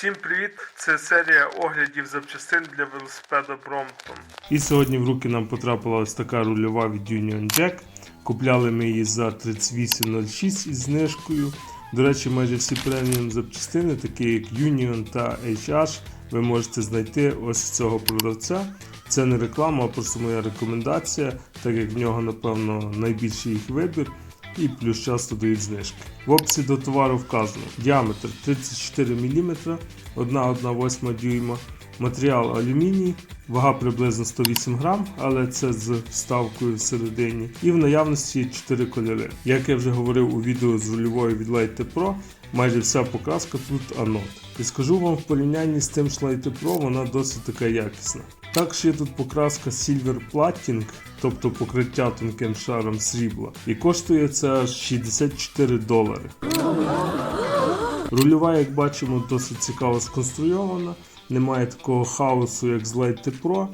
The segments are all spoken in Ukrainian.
Всім привіт! Це серія оглядів запчастин для велосипеда Brompton. І сьогодні в руки нам потрапила ось така рульова від Union Jack. Купляли ми її за 38,06 із знижкою. До речі, майже всі преміум запчастини, такі як Union та HH, ви можете знайти ось цього продавця. Це не реклама, а просто моя рекомендація, так як в нього, напевно, найбільший їх вибір і плюс часто дають знижки. В описі до товару вказано діаметр 34 мм, 1,1,8 дюйма, матеріал алюміній, вага приблизно 108 грам, але це з вставкою всередині, і в наявності 4 кольори. Як я вже говорив у відео з рульовою від Light Pro, майже вся покраска тут анод. І скажу вам в порівнянні з тим що Light Pro вона досить така якісна. Також є тут покраска Silver Plating, тобто покриття тонким шаром срібла, і коштує це аж 64 долари. Рульова, як бачимо, досить цікаво сконструйована, немає такого хаосу, як з Light Pro.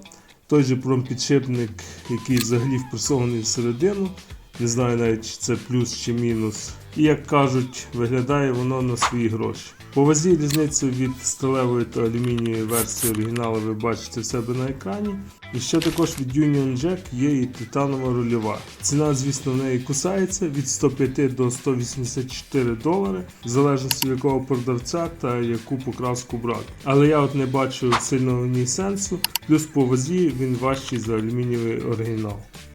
Той же промпідшипник, який взагалі впресований всередину. Не знаю навіть чи це плюс чи мінус. І як кажуть, виглядає воно на свої гроші. По вазі різницю від сталевої та алюмінієвої версії оригіналу ви бачите в себе на екрані. І ще також від Union Jack є і титанова рульова. Ціна, звісно, в неї кусається від 105 до 184 долари, в залежності від якого продавця та яку покраску брати. Але я от не бачу сильного в ній сенсу, плюс по вазі він важчий за алюмінієвий оригінал.